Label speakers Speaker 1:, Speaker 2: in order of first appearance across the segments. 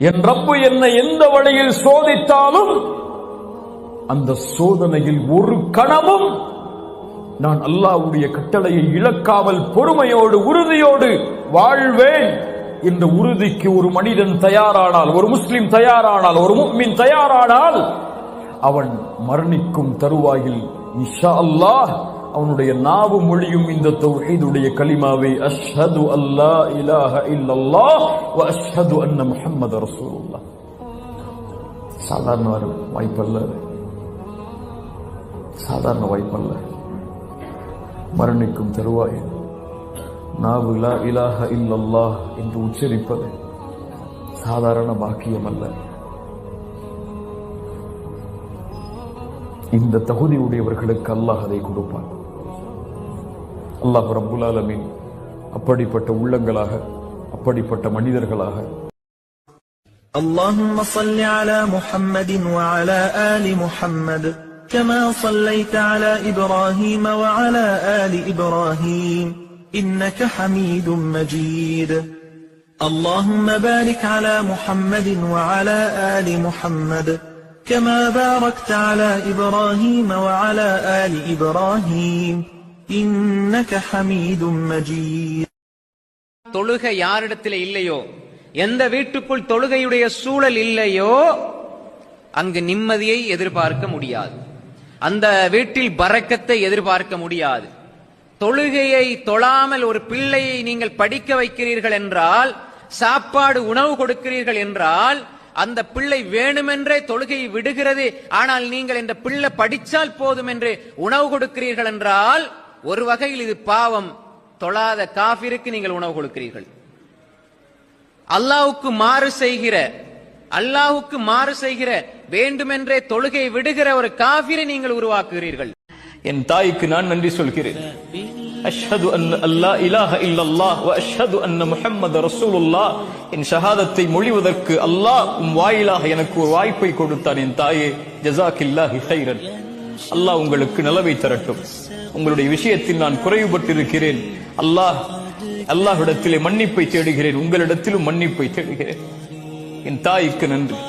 Speaker 1: என் ரப்பு என்னை எந்த வழியில் சோதித்தாலும் அந்த சோதனையில் ஒரு கணமும் நான் அல்லாஹ்வுடைய கட்டளையை இழக்காமல் பொறுமையோடு உறுதியோடு வாழ்வேன் என்ற உறுதிக்கு ஒரு மனிதன் தயாரானால் ஒரு முஸ்லிம் தயாரானால் ஒரு முக்மின் தயாரானால் அவன் மரணிக்கும் தருவாயில் இஷா அல்லாஹ் அவனுடைய நாவு மொழியும் இந்த தௌஹீதுடைய கலிமாவை அஷ்ஹது அல்லா இலாஹ இல்லல்லாஹ் வ அஷ்ஹது அன்ன முஹம்மது ரசூலுல்லாஹ். சாதாரண வாய்ப்பல்ல சாதாரண வாய்ப்பல்ல மரணிக்கும் தருவாயில் நாவு லா இலாஹ இல்லல்லாஹ் என்று உச்சரிப்பது சாதாரண பாக்கியம் அல்ல. இந்த தகுதி உடையவர்களுக்கு அல்லாஹ் அதை கொடுப்பான். அல்லாஹ் ரப்புல் ஆலமீன் அப்படிப்பட்ட உள்ளங்களாக அப்படிப்பட்ட மனிதர்களாக
Speaker 2: اللهم صل على محمد وعلى آل محمد كما صليت على إبراهيم وعلى آل إبراهيم إنك حميد مجيد اللهم بارك على محمد وعلى آل محمد كما باركت على إبراهيم وعلى آل إبراهيم إنك حميد مجيد
Speaker 3: தொழுகை யாரிடத்தில் இல்லையோ? எந்த வீட்டுக்குள் தொழுகையுடைய சூழல் இல்லையோ? அங்கு நிம்மதியை எதிர்பார்க்க முடியாது. அந்த வீட்டில் பறக்கத்தை எதிர்பார்க்க முடியாது. தொழுகையை தொழாமல் ஒரு பிள்ளையை நீங்கள் படிக்க வைக்கிறீர்கள் என்றால் சாப்பாடு உணவு கொடுக்கிறீர்கள் என்றால் அந்த பிள்ளை வேணுமென்றே தொழுகையை விடுகிறது. ஆனால் நீங்கள் இந்த பிள்ளை படித்தால் போதும் என்று உணவு கொடுக்கிறீர்கள் என்றால் ஒரு வகையில் இது பாவம். தொழாத காஃபிருக்கு நீங்கள் உணவு கொடுக்கிறீர்கள். அல்லாவுக்கு மாறு செய்கிற அல்லாஹுக்கு மாறு செய்கிற வேண்டுமென்றே தொழுகை விடுகிற ஒரு காபிரை நீங்கள் உருவாக்குகிறீர்கள்.
Speaker 1: என் தாய்க்கு நான் நன்றி சொல்கிறேன். அஷ்ஹது அன் அல்லா இலாஹ இல்லல்லாஹ் வ அஷ்ஹது அன்ன முஹம்மது ரசூலுல்லாஹ். என் ஷஹாதத்தை மொழிவதற்கு அல்லாஹ் உம் வாயிலாக எனக்கு ஒரு வாய்ப்பை கொடுத்தான் என் தாயே. ஜஸாக்கில்லாஹி ஹைரன் அல்லாஹ் உங்களுக்கு நலவை தரட்டும். உங்களுடைய விஷயத்தில் நான் குறைவுபட்டிருக்கிறேன் அல்லாஹ் அல்லாஹ்விடத்திலே மன்னிப்பை தேடுகிறேன் உங்களிடத்திலும் மன்னிப்பை தேடுகிறேன் என் தாய்க்கு நன்றி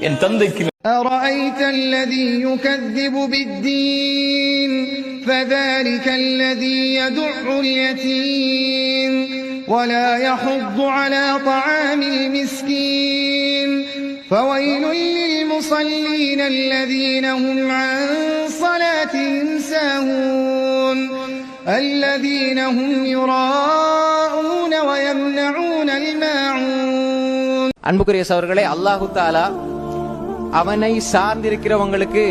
Speaker 1: என் தந்தைக்கு
Speaker 4: أرأيت الذي يكذب بالدين فذلك الذي يدع اليتيم ولا يحض على طعام المسكين فويل للمصلين الذين هم عن صلاتهم ساهون الذين هم يراءون ويمنعون الماعون
Speaker 3: அன்புக்குரிய சவர்களே அல்லாஹு தாலா அவனை சார்ந்திருக்கிறவங்களுக்கு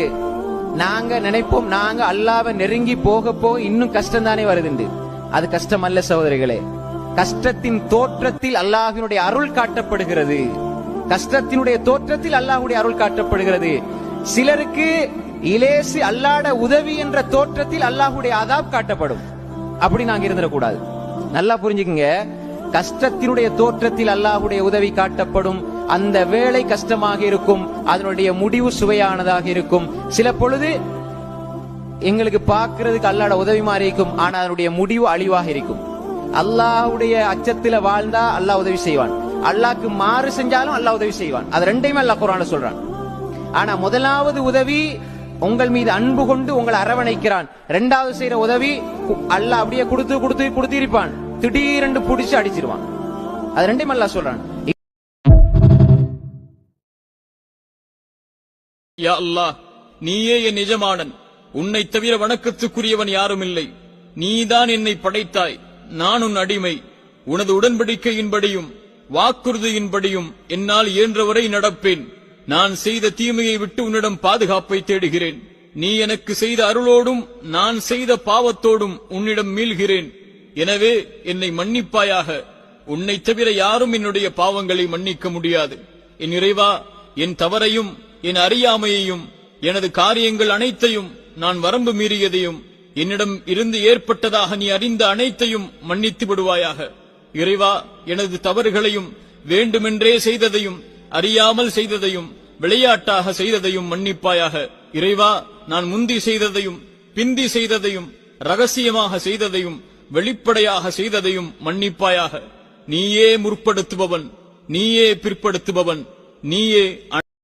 Speaker 3: நாங்க நினைப்போம் நாங்க அல்லாவை நெருங்கி போக போக இன்னும் கஷ்டம் தானே வருதுண்டு அது கஷ்டம் அல்ல சகோதரிகளே கஷ்டத்தின் தோற்றத்தில் அல்லாஹினுடைய அருள் காட்டப்படுகிறது கஷ்டத்தினுடைய தோற்றத்தில் அல்லாஹ்வுடைய அருள் காட்டப்படுகிறது சிலருக்கு இலேசு அல்லாட உதவி என்ற தோற்றத்தில் அல்லாஹ்வுடைய அதாப் காட்டப்படும். அப்படி நாங்க இருந்துடக்கூடாது. நல்லா புரிஞ்சுக்கங்க. கஷ்டத்தினுடைய தோற்றத்தில் அல்லாஹ்வுடைய உதவி காட்டப்படும். அந்த வேலை கஷ்டமாக இருக்கும். அதனுடைய முடிவு சுவையானதாக இருக்கும். சில பொழுது எங்களுக்கு பார்க்கறதுக்கு அல்லாட உதவி மாதிரி இருக்கும். ஆனா அதனுடைய முடிவு அழிவாக இருக்கும். அல்லாஹுடைய அச்சத்துல வாழ்ந்தா அல்லாஹ் உதவி செய்வான். அல்லாக்கு மாறு செஞ்சாலும் அல்லாஹ் உதவி செய்வான். அது ரெண்டையுமே அல்லாஹ் குரான சொல்றான். ஆனா முதலாவது உதவி உங்கள் மீது அன்பு கொண்டு உங்களை அரவணைக்கிறான். ரெண்டாவது செய்யற உதவி அல்ல அல்லாஹ் அப்படியே கொடுத்து கொடுத்து கொடுத்திருப்பான் திடீரென்று புடிச்சு அடிச்சிருவான். அது ரெண்டையும் அல்லாஹ் சொல்றான்.
Speaker 5: அல்லாஹ் நீயே என் நிஜமானன் உன்னை தவிர வணக்கத்துக்குரியவன் யாரும் இல்லை நீதான் என்னை படைத்தாய். நான் உன் அடிமை. உனது உடன்படிக்கையின்படியும் வாக்குறுதியின்படியும் என்னால் இயன்றவரை நடப்பேன். நான் செய்த தீமையை விட்டு உன்னிடம் பாதுகாப்பை தேடுகிறேன். நீ எனக்கு செய்த அருளோடும் நான் செய்த பாவத்தோடும் உன்னிடம் மீள்கிறேன். எனவே என்னை மன்னிப்பாயாக. உன்னை தவிர யாரும் என்னுடைய பாவங்களை மன்னிக்க முடியாது. என் இறைவா என் தவறையும் என் அறியாமையையும் எனது காரியங்கள் அனைத்தையும் நான் வரம்பு மீறியதையும் என்னிடம் இருந்து ஏற்பட்டதாக நீ அறிந்த அனைத்தையும் மன்னித்து விடுவாயாக. இறைவா எனது தவறுகளையும் வேண்டுமென்றே செய்ததையும் அறியாமல் செய்ததையும் விளையாட்டாக செய்ததையும் மன்னிப்பாயாக. இறைவா நான் முந்தி செய்ததையும் பிந்தி செய்ததையும் ரகசியமாக செய்ததையும் வெளிப்படையாக செய்ததையும் மன்னிப்பாயாக. நீயே முற்படுத்துபவன் நீயே பிற்படுத்துபவன் நீயே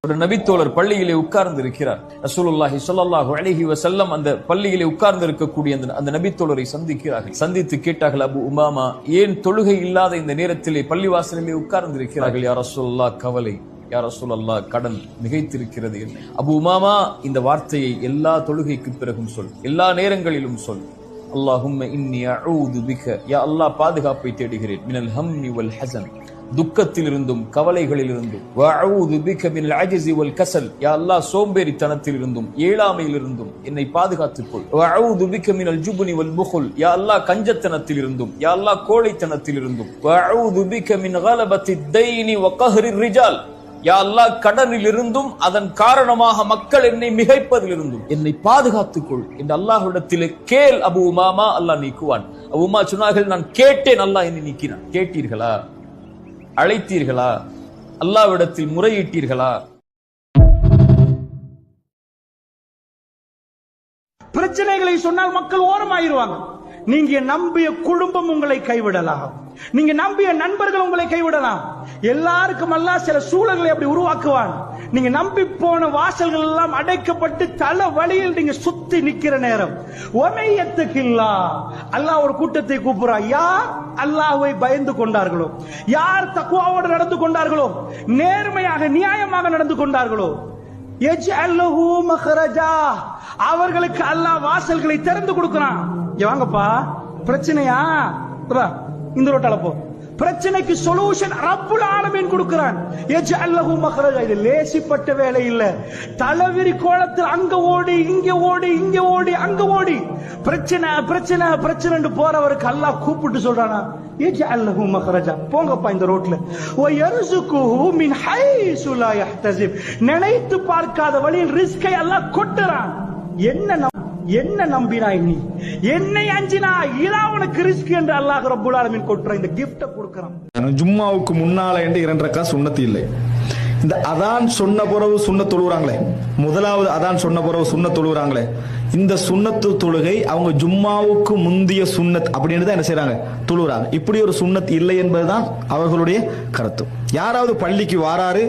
Speaker 1: ஒரு நபித்தோழர் பள்ளியிலே உட்கார்ந்து இருக்கிறார் ரசூலுல்லாஹி ஸல்லல்லாஹு அழகி வசல்லம் அந்த பள்ளியிலே உட்கார்ந்து இருக்கக்கூடிய அந்த அந்த நபித்தோழரை சந்திக்கிறார்கள். சந்தித்து கேட்டார்கள் அபு உமாமா ஏன் தொழுகை இல்லாத இந்த நேரத்திலே பள்ளிவாசலிலே உட்கார்ந்து இருக்கிறார்கள் யார் ரசூல்லா கவலை. யார் ரசூலல்லா கடன் மிகைத்திருக்கிறது. அபு உமாமா இந்த வார்த்தையை எல்லா தொழுகைக்கு பிறகும் சொல். எல்லா நேரங்களிலும் சொல். அல்லாஹும் இன்னி அழூது பிக. யா அல்லாஹ் பாதுகாப்பை தேடுகிறேன். மினல் ஹம்மி வல் ஹசன். துக்கத்திலிருந்தும் கவலைகளிலிருந்தும். வஅஊது பிக மினல் அஜ்ஸி வல் கஸல் யா அல்லாஹ் சோம்பேறித்தனத்திலிருந்தும் ஏழாமையிலிருந்தும் என்னை பாதுகாத்துக் கொள் வஅஊது பிக மினல் ஜுப்னி வல் புகுல் யா அல்லாஹ் கஞ்சத்தனத்திலிருந்தும் யா அல்லாஹ் கோழைத்தனத்திலிருந்தும். வஅஊது பிக மின் கலபத்தி தைனி வ கஹ்ரி ரிஜால். யா அல்லாஹ் கடனிலிருந்தும் அதன் காரணமாக மக்கள் என்னை மிகைப்பதிலிருந்தும் என்னை பாதுகாத்துக் கொள் என்று அல்லாஹ்விடத்திலே கேள் அபு உமாமா அல்லாஹ் நீக்குவான். அபு உமா சொன்னார்கள் நான் கேட்டேன் அல்லாஹ் என்னை நீக்கினான். கேட்டீர்களா? அழைத்தீர்களா? அல்லாவிடத்தில் முறையிட்டீர்களா?
Speaker 6: பிரச்சனைகளை சொன்னால் மக்கள் ஓரமாயிருவாங்க. நீங்க நம்பிய குடும்பம் உங்களை கைவிடலாம். நீங்க நம்பிய நண்பர்கள் உங்களை கைவிடலாம். எல்லாருக்கும் அல்லாஹ் சில சூழல்களை அப்படி உருவாக்குவான். நீங்க நம்பி போன வாசல்கள் எல்லாம் அடைக்கப்பட்டு தலை வழியில் நீங்க சுத்தி நிக்கிற நேரம். ஒமையத்துக்கில்லா. அல்லாஹ் ஒரு கூட்டத்தை கூப்பிடுறா. யார் அல்லாஹ்வை பயந்து கொண்டார்களோ? யார் தக்குவாவோடு நடந்து கொண்டார்களோ? நேர்மையாக நியாயமாக நடந்து கொண்டார்களோ? அவர்களுக்கு அல்லாஹ் வாசல்களை திறந்து கொடுக்கிறான். இங்க வாங்கப்பா. பிரச்சனையா? இந்த ரோட்டால போ. பிரச்சனைக்கு சொல்யூஷன் ரப்புல் ஆலமீன் கொடுக்கிறான். யஜ்அல்லஹு மஹரஜ இது லேசிப்பட்ட வேலை இல்ல. தலைவிரி கோலத்தில் அங்க ஓடி இங்க ஓடி இங்க ஓடி அங்க ஓடி. பிரச்சனை பிரச்சனை பிரச்சனைன்னு போறவருக்கு அல்லாஹ் கூப்பிட்டு சொல்றானா யஜ்அல்லஹு மக்ரஜா போங்கப்பா இந்த ரோட்ல. ஓ யர்சுகுஹு மின் ஹைசு லா நினைத்து பார்க்காத வழியில் ரிஸ்கை அல்லாஹ் கொட்டுறான். என்ன என்ன நம்பினாய் நீ? என்னை அஞ்சினா இதான் உனக்கு ரிஸ்க் என்று அல்லாஹ் ரப்புல் ஆலமின் கொட்டுற இந்த கிஃப்ட கொடுக்கறான்.
Speaker 7: ஜும்மாவுக்கு முன்னால என்று இரண்டு ரக்கா சுண்ணத்து இல்லை. இந்த அதான் சொன்ன பிறகு சுண்ண தொழுகிறாங்களே முதலாவது அதான் சொன்ன பிறகு சுண்ண தொழுகிறாங்களே இந்த சுண்ணத்து தொழுகை அவங்க ஜும்மாவுக்கு முந்திய சுண்ணத் அப்படின்னு தான் என்ன செய்யறாங்க தொழுகிறாங்க இப்படி ஒரு சுண்ணத் இல்லை என்பதுதான் அவர்களுடைய கருத்து. யாராவது பள்ளிக்கு வாராரு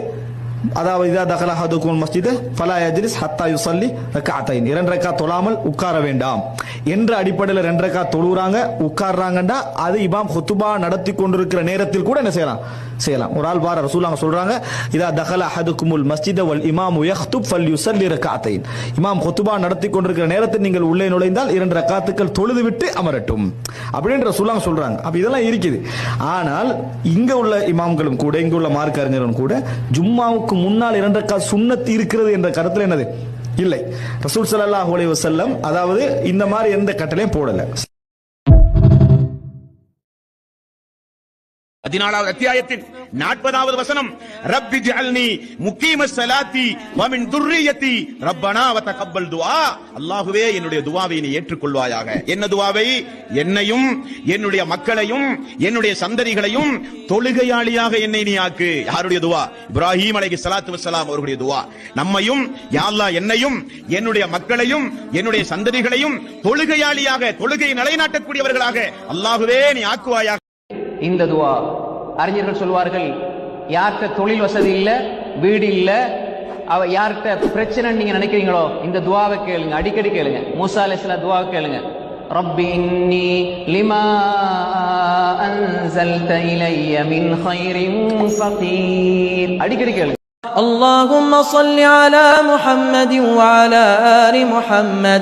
Speaker 7: அதாவது இதா தகல ஹதுக்கும் மஸ்ஜிது ஃபலா யஜ்லிஸ் ஹத்தா யுசல்லி ரக்அத்தைன் இரண்டு ரக்கா தொழாமல் உட்கார வேண்டாம். என்ற அடிப்படையில் ரெண்டு ரக்கா தொழுகிறாங்க உட்கார்றாங்கண்டா அது இமாம் ஹுத்துபா நடத்தி கொண்டிருக்கிற நேரத்தில் கூட என்ன செய்யலாம்? செய்யலாம். ஒரு ஆள் வார ரசூலாங்க சொல்றாங்க இதா தகல ஹதுக்குமுல் மஸ்ஜித் வல் இமாம் யஹ்துப் ஃபல் யுசல்லி ரக்அத்தைன் இமாம் ஹுத்துபா நடத்தி கொண்டிருக்கிற நேரத்தில் நீங்கள் உள்ளே நுழைந்தால் இரண்டு ரக்காத்துக்கள் தொழுது விட்டு அமரட்டும். அப்படின்ற ரசூலாங்க சொல்றாங்க. அப்ப இதெல்லாம் இருக்குது. ஆனால் இங்க உள்ள இமாம்களும் கூட இங்க உள்ள மார்க் அறிஞர்களும் கூட ஜும்மாவுக்கு முன்னால் இரண்டு ரக்காத் இருக்கிறது என்ற கருத்துல என்னது? இல்லை. ரசூல் சல்லாஹ் அலைஹி அதாவது இந்த மாதிரி எந்த கட்டளையும் போடலை.
Speaker 8: பதினாலாவது அத்தியாயத்தின் நாற்பதாவது வசனம் ரப்பி ஜஅல்னி முக்கீம ஸலாத்தி வ மின் துர்ரியத்தி ரப்பனா வ தகப்பல் துஆ. அல்லாஹ்வே என்னுடைய துஆவை நீ ஏற்றுக்கொள்வாயாக. என்ன துஆவை? என்னையும் என்னுடைய மக்களையும் என்னுடைய சந்ததிகளையும் தொழுகையாளியாக என்னை நீ ஆக்கு. யாருடைய துஆ? இப்ராஹீம் அலைஹி ஸலாத்து வஸ்ஸலாம் அவருடைய துஆ. நம்மையும் யா அல்லாஹ் என்னையும் என்னுடைய மக்களையும் என்னுடைய சந்ததிகளையும் தொழுகையாளியாக தொழுகையை நிலைநாட்டக்கூடியவர்களாக அல்லாஹ்வே நீ ஆக்குவாயாக.
Speaker 3: இந்த துவா அறிஞர்கள் சொல்வார்கள் யார்கிட்ட தொழில் வசதி இல்ல வீடு இல்ல அவ யார்கிட்ட பிரச்சனை நீங்க நினைக்கிறீங்களோ இந்த துவாவை கேளுங்க அடிக்கடி கேளுங்க மூசா அலைஹிஸ்ஸலாம் துவாவை கேளுங்க ரப்பி இன்னி லிமா அன்சல்த இலைய மின் ஹைரின் ஃபகீர் அடிக்கடி கேளுங்க
Speaker 9: اللهم صل على محمد وعلى آل محمد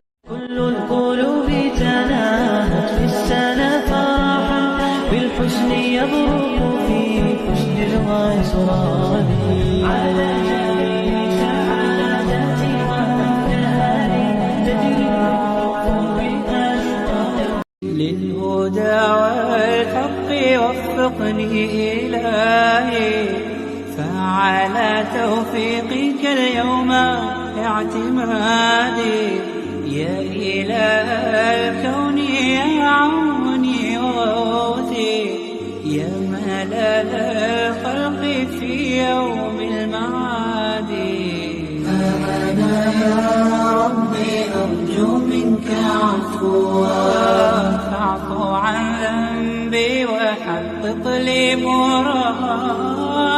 Speaker 10: للهدى والحق وفقني إلهي. فعلى توفيقك اليوم اعتمادي. يا إله الكون يا عوني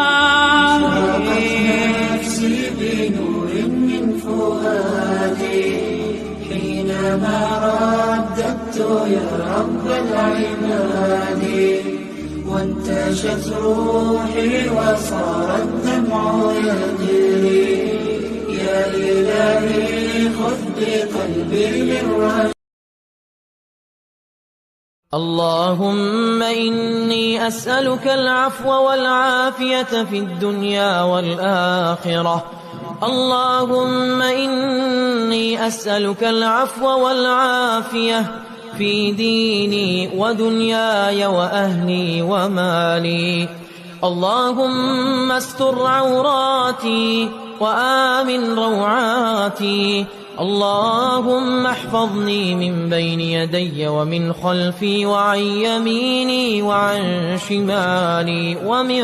Speaker 10: مرادي نفسي بنور من فؤادي حينما رددت يا رب العباد وانتشت روحي وصار الدمع يجري يا إلهي خذ بقلبي للرشاد
Speaker 9: اللهم إني أسألك العفو والعافية في الدنيا والآخرة. اللهم إني أسألك العفو والعافية في ديني ودنياي وأهلي ومالي. اللهم استر عوراتي وآمن روعاتي. اللهم احفظني من بين يدي ومن خلفي وعن يميني وعن شمالي ومن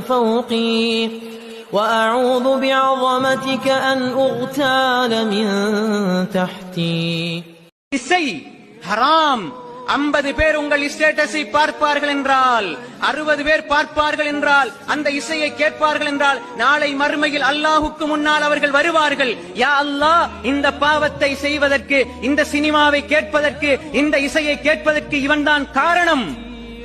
Speaker 9: فوقي. وأعوذ بعظمتك أن أغتال من تحتي.
Speaker 3: السيء حرام. ஐம்பது பேர் உங்கள் ஸ்டேட்டஸை பார்ப்பார்கள் என்றால் அறுபது பேர் பார்ப்பார்கள் என்றால் அந்த இசையை கேட்பார்கள் என்றால் நாளை மறுமையில் அல்லாஹுக்கு முன்னால் அவர்கள் வருவார்கள். யா அல்லாஹ் இந்த பாவத்தை செய்வதற்கு இந்த சினிமாவை கேட்பதற்கு இந்த இசையை கேட்பதற்கு இவன்தான் காரணம்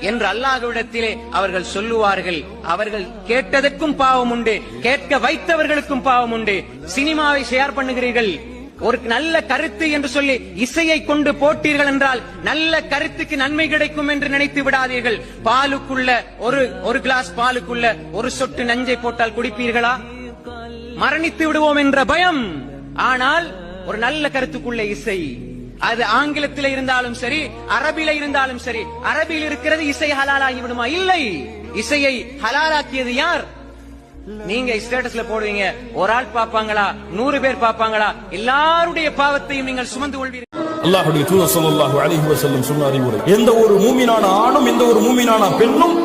Speaker 3: என்று அல்லாஹ்விடத்திலே அவர்கள் சொல்லுவார்கள். அவர்கள் கேட்டதற்கும் பாவம் உண்டு கேட்க வைத்தவர்களுக்கும் பாவம் உண்டு. சினிமாவை ஷேர் பண்ணுகிறீர்கள். ஒரு நல்ல கருத்து என்று சொல்லி இசையை கொண்டு போட்டீர்கள் என்றால் நல்ல கருத்துக்கு நன்மை கிடைக்கும் என்று நினைத்து விடாதீர்கள். பாலுக்குள்ள ஒரு ஒரு கிளாஸ் பாலுக்குள்ள ஒரு சொட்டு நஞ்சை போட்டால் குடிப்பீர்களா? மரணித்து விடுவோம் என்ற பயம். ஆனால் ஒரு நல்ல கருத்துக்குள்ள இசை. அது ஆங்கிலத்தில் இருந்தாலும் சரி அரபில இருந்தாலும் சரி அரபியில் இருக்கிறது இசை ஹலாலாகி விடுமா? இல்லை. இசையை ஹலாலாக்கியது யார்? நீங்க ஸ்டேட்டஸ்ல போடுவீங்க. ஒரு ஆள் பாப்பாங்களா நூறு பேர் பாப்பாங்களா எல்லாருடைய பாவத்தையும் நீங்கள் சுமந்து கொள்வீர்கள்.
Speaker 1: அல்லாஹுடைய தூதர் ஸல்லல்லாஹு அலைஹி வஸல்லம் சொன்ன அறிவுரை. எந்த ஒரு மூமினான ஆணும் எந்த ஒரு மூமினான பெண்ணும்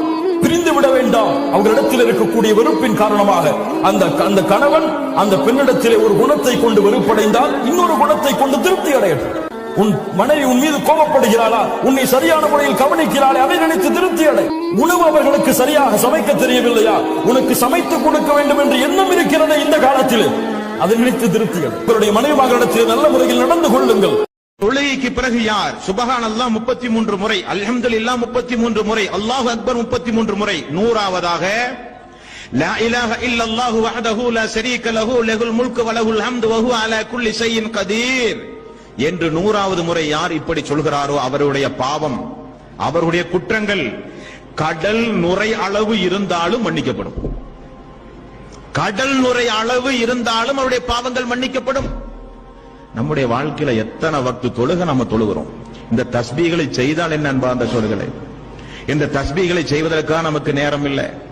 Speaker 1: பிரிந்து விட வேண்டாம். அவர்களிடத்தில் இருக்கக்கூடிய வெறுப்பின் காரணமாக அந்த அந்த கணவன் அந்த பெண்ணிடத்திலே ஒரு குணத்தை கொண்டு வெறுப்படைந்தால் இன்னொரு குணத்தை கொண்டு திருப்தி அடையட்டும். உன் மனைவி உன் மீது கோபப்படுகிறாளா? உன்னை சரியான முறையில் கவனிக்கிறாளே அதை நினைத்து திருப்தி அடை. உணவு அவர்களுக்கு சரியாக சமைக்க தெரியவில்லையா? உனக்கு சமைத்து கொடுக்க வேண்டும் என்று எண்ணம் இருக்கிறது இந்த காலத்தில். அதை நினைத்து திருப்தி உங்களுடைய மனைவி மகளிடத்தில் நல்ல முறையில் நடந்து கொள்ளுங்கள்.
Speaker 8: தொழுகைக்கு பிறகு யார்? சுபகான் அல்லா முப்பத்தி மூன்று முறை அல்ஹம்துலில்லாஹ் முப்பத்தி மூன்று முறை அல்லாஹ் அக்பர் முப்பத்தி மூன்று முறை. நூறாவதாக லா இலாஹ இல்லல்லாஹு الله وحده لا شريك له له الملك وله الحمد وهو على كل شيء قدير என்று நூறாவது முறை யார் இப்படி சொல்கிறாரோ அவருடைய பாவம் அவருடைய குற்றங்கள் கடல் நுரை அளவு இருந்தாலும் மன்னிக்கப்படும். கடல் நுரை அளவு இருந்தாலும் அவருடைய பாவங்கள் மன்னிக்கப்படும். நம்முடைய வாழ்க்கையில எத்தனை வக்து தொழுக நம்ம தொழுகிறோம். இந்த தஸ்பீகளை செய்தால் என்ன அன்பா அந்த சொல்களை இந்த தஸ்பீகளை செய்வதற்காக நமக்கு நேரம் இல்லை.